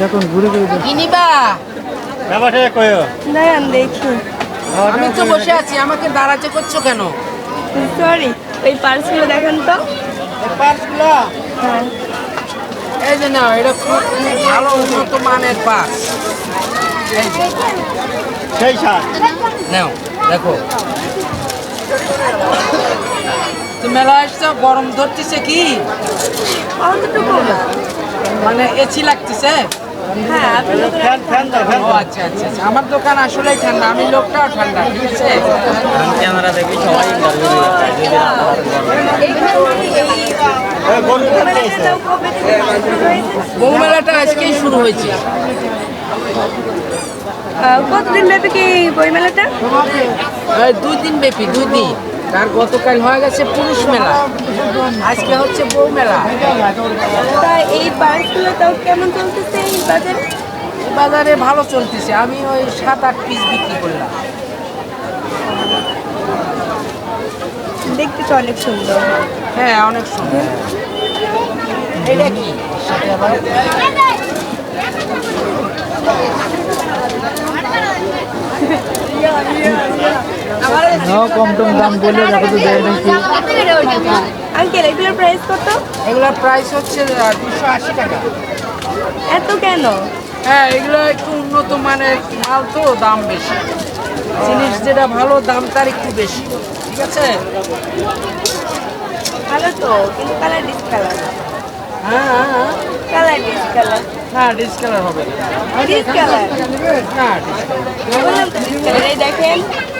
দেখুন ঘুরে ঘুরে। কিনিবা ব্যাপারটা কয়ো দাঁড়ান দেখি। আমি তো বসে আছি আমাকে দাঁড়াতে করছ কেন? সরি ওই পার্সগুলো দেখেন তো। পার্সগুলো? হ্যাঁ। এই যে নাও এটা খুব ভালো উন্নত মানের পার্স। সেই সার নাও দেখো। মেলা আসছো গরম ধরতেছে কি? মানে এসি লাগতেছে? হ্যাঁ আচ্ছা আচ্ছা আচ্ছা। আমার দোকান আসলেই ঠান্ডা আমি লোকটাও ঠান্ডা ঠিক আছে ক্যামেরা দেখি সবাই আজকেই শুরু হয়েছে। কতদিন ব্যাপী কি বইমেলাটা? দুই দিন ব্যাপী দুই দিন। তার গতকাল হয়ে গেছে পুরুষ মেলা। আজকে হচ্ছে বউ মেলা। তা এই পার্সগুলো তাও কেমন চলতেছে এই বাজারে? বাজারে ভালো চলতেছে। আমি ওই সাত আট পিস বিক্রি করলাম। দেখতে তো অনেক সুন্দর। হ্যাঁ অনেক সুন্দর। এটা কি? নাও কম টম দাম বলে দেখো তো দেয় নাকি। আঙ্কেল এগুলোর প্রাইস কত? এগুলোর প্রাইস হচ্ছে দুশো আশি টাকা। এত কেন? হ্যাঁ এগুলো একটু উন্নত মানের মাল তো দাম বেশি। জিনিস যেটা ভালো দাম তার একটু বেশি। ঠিক আছে? ভালো তো কিন্তু কালার ডিসকালার হ্যাঁ হ্যাঁ হ্যাঁ। কালার ডিসকালার না ডিসকালার হবে না। ডিসকালার ডিসকালার এই দেখেন